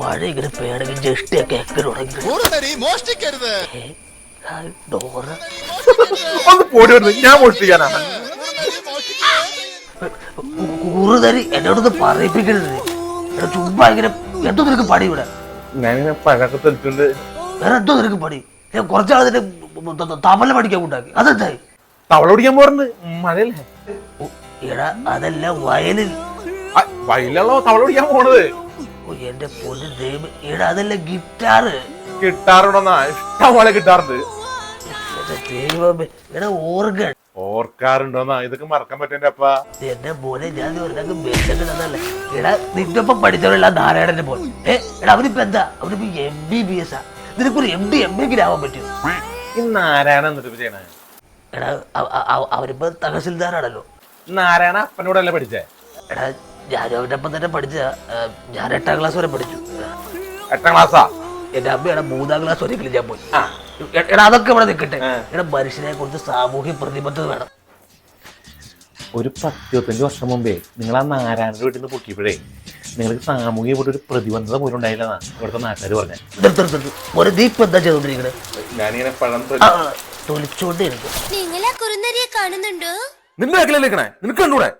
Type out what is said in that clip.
മഴ ഇങ്ങനെ പേടകി ജഷ്ടിയൊക്കെ എക്കൽ തുടങ്ങി മോഷ്ടിക്കരുത്. ഡോറ. ഒന്ന് പോടി വരുന്നത് ഞാൻ മോഷ്ടിക്കാനാണ് കുറുതരി എന്നോടൊന്ന് പറയിപ്പിക്കരുത്. എടാ ചുമ്മാ ഇങ്ങനെ എന്തോ നിനക്ക് പടി ഇവിടെ? ഞാനിങ്ങനെ പഴക്കെ തെളിച്ചുകൊണ്ട് വേറെ എന്തോ നിനക്ക് പടി ഞാൻ കുറച്ചാളതിന്റെ തമല പഠിക്കാൻ ഉണ്ടാക്കി അതെന്തായി? തവള പിടിക്കാൻ പോറുണ്ട് മഴയല്ലേ? എടാ അതല്ല വയലിൽ. വയലോ തവള പിടിക്കാൻ പോണത്. എന്റെ പൊതു ദൈവം എടാ അതല്ല ഗിറ്റാറ്? കിട്ടാറുണ്ടെന്നാ ഇഷ്ടംപോലെ കിട്ടാറുണ്ട് എന്റെ ദൈവമേ. എടാ ഓർഗൺ. ഓർക്കാറുണ്ടോന്നാ? ഇതൊക്കെ മറക്കാൻ പറ്റേണ്ട അപ്പ? എന്റെ പോലെ ഞാൻ ഒരാൾക്ക് ബെല്ലൊക്കെ എടാ നിന്റെ ഒപ്പം പഠിച്ചവരല്ല നാരായണന്റെ പോലെ ഏ എടാ അവനിപ്പോ എന്താ? അവനിപ്പോ എം ബി ബി എസ് ആ. നിനക്കൊരു എം ഡി എം എങ്കിലും ആവാൻ പറ്റും ഈ നാരായണ എന്നിട്ട് ചെയ്യണേ? എടാ അവ- അവ- അവനിപ്പോ തഹസിൽദാറാണല്ലോ. നാരായണ അപ്പനോടല്ലേ പഠിച്ചേ? എടാ ഞാനും അവന്റെ ഒപ്പം തന്നെ പഠിച്ച ഞാൻ എട്ടാം ക്ലാസ് വരെ പഠിച്ചു. എട്ടാം ക്ലാസ്സാ എന്റെ അമ്മയുടെ മൂന്നാം ക്ലാസ് വരെയെങ്കിലും ഞാൻ പോയി. എ- എടാ അതൊക്കെ ഇവിടെ നിൽക്കട്ടെ. എടാ മനുഷ്യനെ കുറിച്ച് സാമൂഹ്യ പ്രതിബദ്ധത വേണം. ഒരു പത്തിരുപത്തഞ്ച് വർഷം മുമ്പേ നിങ്ങൾ ആ നാരായണ വീട്ടിൽ നിന്ന് പൊക്കിയപ്പോഴേ നിങ്ങൾക്ക് ഇവിടെ ഒരു പ്രതിബന്ധത പോലും ഉണ്ടായില്ലെന്നാ ഇവിടുത്തെ നാട്ടുകാർ പറഞ്ഞേ. നിർത്ത് നിർത്ത് നിർത്ത്. ഒരു ദീപ് എന്താ ചെയ്തോണ്ടിരിക്കുന്നത് ഞാനിങ്ങനെ പഴം തൊലിച്ചോണ്ടേ നിങ്ങളെ നിങ്ങൾ ആ കാണുന്നുണ്ടോ? നിന്റെ നിനക്ക് കണ്ടൂടെ?